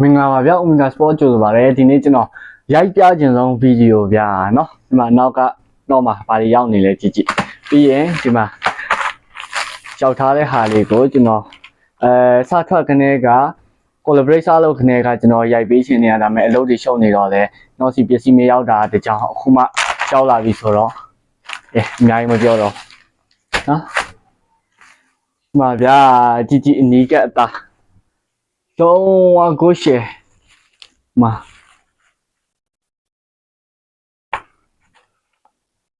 မင်္ဂလာပါဗျာ Omega Sport ကြိုဆိုပါရစေဒီနေ့ကျွန်တော်ရိုက်ပြခြင်းဆုံးဗီဒီယိုဗျာเนาะဒီမှာနောက်ကတော့မှာဘာတွေရောက်နေလဲကြည့်ကြည့်ပြီးရင်ဒီမှာရောက်ထားတဲ့ဟာလေးကိုကျွန်တော်အဲစထွက်ကနေက collaborate စလုပ်ကနေကကျွန်တော်ရိုက်ပေးခြင်းနေရတာမဲ့အလုပ်တွေရှုပ်နေတော့လဲနောက်စီပစ္စည်းမရောက်တာတကြောင်အခုမှရောက်လာပြီဆိုတော့အဲအများကြီးမပြောတော့နော်ဒီမှာဗျာကြည့်ကြည့်အနီးကအသား လုံးဝကိုရှယ်မှာ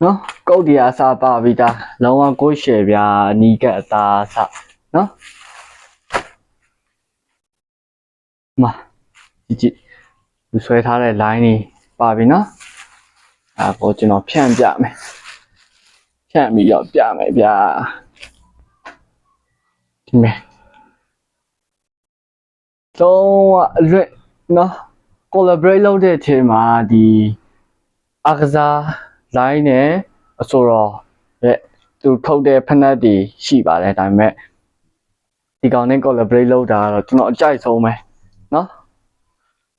နော်ကုတ်တရားစာပါပြီးသားလုံးဝကိုရှယ်ဗျာအနီးကအသားစနော်မှာကြည့်ကြည့်သူဆွဲထားတဲ့ line นี่ပါပြီနော်အဲကိုကျွန်တော်ဖြန့်ပြမယ်ဖြန့်ပြီးတော့ပြမယ်ဗျာဒီမဲ့ လုံးဝအလွတ်နော် collaborate လုပ်တဲ့အချိန်မှာဒီအကစား line နဲ့အဆိုတော့ရဲ့သူထုတ်တဲ့ဖက်နက်တွေရှိပါတယ်ဒါပေမဲ့ဒီကောင်နဲ့ collaborate လုပ်တာကတော့ကျွန်တော်အကြိုက်ဆုံးပဲနော်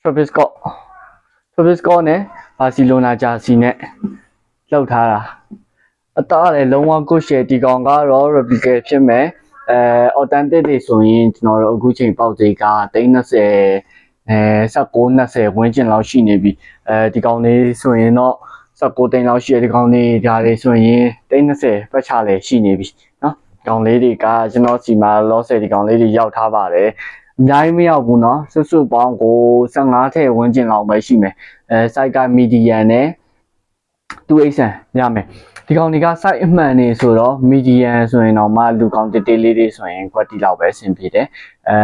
Travis Scott Travis Scott နဲ့ Barcelona jersey နဲ့လောက်ထားတာအသားလည်းလုံးဝကိုရှယ်ဒီကောင်ကတော့ replica ဖြစ်မယ် အဲ authentic တွေဆိုရင်ကျွန်တော်တို့အခုချိန်ပေါက်သေးက330အဲ19 20ဝန်းကျင်လောက်ရှိနေပြီအဲဒီကောင်လေးဆိုရင်တော့19တိန်လောက်ရှိတဲ့ဒီကောင်လေးဒါလေးဆိုရင်330ပတ်ချလည်းရှိနေပြီเนาะဒီကောင်လေးတွေကကျွန်တော်စီမှာ loss ဒီကောင်လေးတွေရောက်ထားပါတယ်အများကြီးမရောက်ဘူးเนาะစွတ်စွတ်ပေါင်းကို15ထည့်ဝန်းကျင်လောက်ပဲရှိမယ်အဲ site က median နဲ့ 2xn ရမယ်ဒီကောင်တွေက site အမှန်နေဆိုတော့ median ဆိုရင်တော့မှလူကောင်တေးတေးလေးတွေဆိုရင် quality လောက်ပဲအဆင်ပြေတယ်အဲ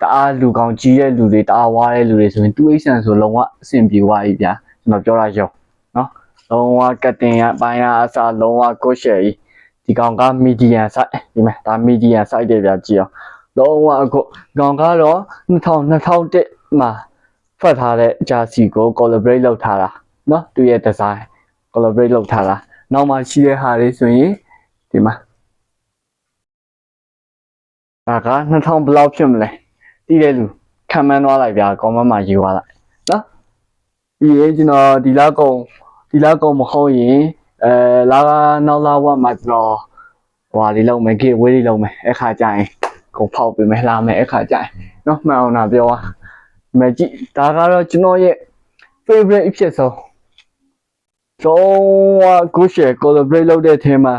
တအားလူကောင်ကြီးတဲ့လူတွေတအားဝါတဲ့လူတွေဆိုရင် 2xn ဆိုလုံးဝအဆင်ပြေသွားပြီဗျာကျွန်တော်ပြောတာရောနော်လုံးဝကတင်ရပိုင်းရအစားလုံးဝကိုရှယ်ကြီးဒီကောင်က median site ဒီမှာဒါ median site တွေဗျာကြည့်အောင်လုံးဝအခုကောင်ကတော့2000 2001မှာဖတ်ထားတဲ့ jersey ကို collaborate လုပ်ထားတာเนาะသူရဲ့ design collaborate လုပ်ထားတာနောက်မှရှိတဲ့ဟာလေးဆိုရင်ဒီမှာဒါက2000ဘယ်လောက်ဖြစ်မလဲတည်တဲ့လူခံမှန်းသွားလိုက်ဗျာ comment မှာရေးသွားလိုက်နော်ပြီးရင်ကျွန်တော်ဒီလောက်ကုံဒီလောက်ကုံမဟုတ်ရင်အဲလာကနောက်လာဝတ်မှာကျွန်တော်ဟွာလေးလုံးမယ် giveaway လေးလုံးမယ်အခါကျရင်ကိုဖောက်ပေးမယ်လာမယ်အခါကျရင်နော်မှန်အောင်တာပြောပါမယ်ကြည့်ဒါကတော့ကျွန်တော်ရဲ့ favorite အဖြစ်ဆုံး လုံးဝကိုရှယ် collaborate လုပ်တဲ့အထင်းမှာ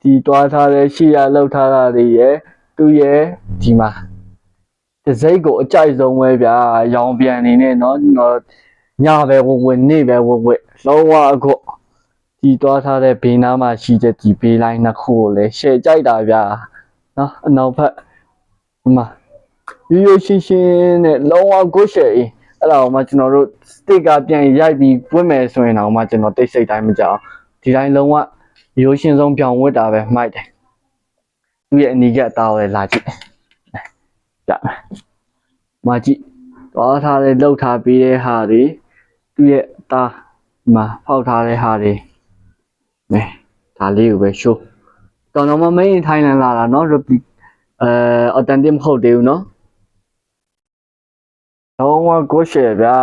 ဒီတွားထားတဲ့ရှေ့ရလောက်ထားတာတွေရယ်သူရဲ့ဒီမှာဒီစိတ်ကိုအကြိုက်ဆုံးပဲဗျာရောင်ပြန်နေနဲ့เนาะကျွန်တော်ညပဲဝဝနေ့ပဲဝဝလုံးဝအခုဒီတွားထားတဲ့ဘေးနားမှာရှိတဲ့ဒီဘေးလိုင်းနှစ်ခုကိုလည်းရှယ်ကြိုက်တာဗျာเนาะအနောက်ဘက်ဒီမှာရိုးရိုးရှင်းရှင်းနဲ့လုံးဝကိုရှယ်အေး အဲ့ဒါကိုမှကျွန်တော်တို့ sticker ပြန်ရိုက်ပြီးပွင့်မယ်ဆိုရင်တော့မှကျွန်တော်တိတ်စိတ်တိုင်းမကြောက်ဒီတိုင်းလုံးဝရိုးရှင်းဆုံးပြောင်းဝတ်တာပဲမိုက်တယ်သူရဲ့အနီးကအသားကိုလည်းလာကြည့်ကြမယ်မကြည့်တော့ထားတဲ့လှုပ်ထားပြီးတဲ့ဟာတွေသူရဲ့အသားမှာဖောက်ထားတဲ့ဟာတွေမဲဒါလေးကိုပဲ show တော်တော်မမင်းထိုင်းလန်လာတာเนาะ repeat အဲ authentic မဟုတ်သေးဘူးเนาะ လုံးဝကိုရှယ်ဗျာ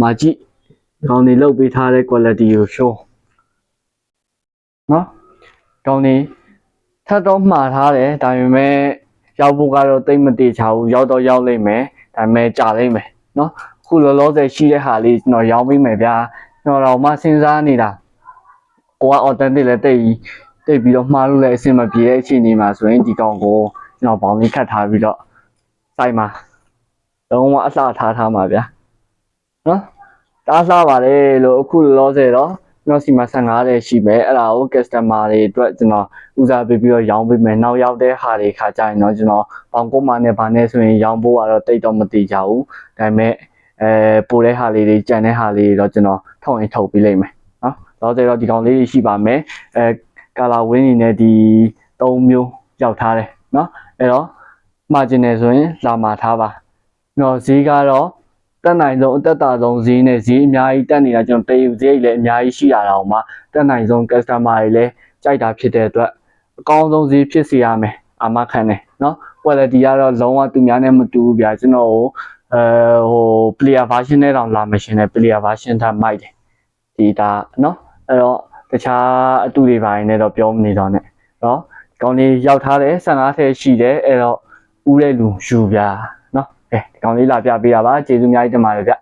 မာကြည့်ကောင်းနေလုတ်ပေးထားတဲ့ quality ကို show နော်ကောင်းနေထပ်တော့မှားထားတယ်ဒါပေမဲ့ရောက်ဖို့ကတော့တိတ်မတေချာဘူးရောက်တော့ရောက်လိမ့်မယ်ဒါပေမဲ့ကြာလိမ့်မယ်နော်ခုလောလောဆယ်ရှိတဲ့ဟာလေးကျွန်တော်ရောင်းပေးမယ်ဗျာကျွန်တော်တော့မှစဉ်းစားနေတာကိုက authentic လည်းတိတ်ပြီးတိတ်ပြီးတော့မှားလို့လည်းအဆင်မပြေတဲ့အခြေအနေမှာဆိုရင်ဒီကောင်ကိုကျွန်တော်ဘောင်းလေးခတ်ထားပြီးတော့စိုက်မှာ လုံးဝအလှထားထားမှာဗျာနော်တားစားပါလေလို့အခုလောဆယ်တော့ကျွန်တော်စီမှာ15တဲ့ရှိမယ်အဲ့ဒါကို customer တွေအတွက်ကျွန်တော်ဦးစားပေးပြီးတော့ရောင်းပေးမယ်နောက်ရောက်တဲ့ဟာတွေခါကြရင်တော့ကျွန်တော်ပေါင်ကုန်းမနဲ့ဗာနဲ့ဆိုရင်ရောင်းဖို့ကတော့တိတ်တော့မတိကြဘူးဒါပေမဲ့အဲပိုတဲ့ဟာလေးတွေကြံတဲ့ဟာလေးတွေတော့ကျွန်တော်ထုတ်ရင်ထုတ်ပေးလိုက်မယ်နော်လောဆယ်တော့ဒီကောင်လေးတွေရှိပါမယ်အဲကာလာဝင်းနေနဲ့ဒီ၃မျိုးရောက်ထားတယ်နော်အဲ့တော့မှာကျင်နေဆိုရင်လာမှာထားပါ နော်ဈေးကတော့တက်နိုင်ဆုံးအသက်တာဆုံးဈေးနဲ့ဈေးအများကြီးတက်နေတာကျွန်တော်တည်ယူဈေးကြီးလည်းအများကြီးရှိရတာအောင်မှာတက်နိုင်ဆုံး customer တွေလည်းကြိုက်တာဖြစ်တဲ့အတွက်အကောင်းဆုံးဈေးဖြစ်စေရမယ်အာမခံတယ်နော် quality ကတော့လုံးဝသူများနဲ့မတူဘူးဗျာကျွန်တော်ဟိုအဲဟို player version နဲ့တောင်လာမရှင်တယ် player version ထားမိုက်တယ်ဒီဒါနော်အဲ့တော့တခြားအတူတွေပိုင်းနဲ့တော့ပြောမနေတော့နဲ့နော်ကောင်းလေးရောက်ထားတယ်ဆန်သားထဲရှိတယ်အဲ့တော့ဦးတဲ့လူယူဗျာ အဲဒီကောင်လေးလာပြပေးတာပါကျေးဇူးအများကြီးတင်ပါတယ်ဗျ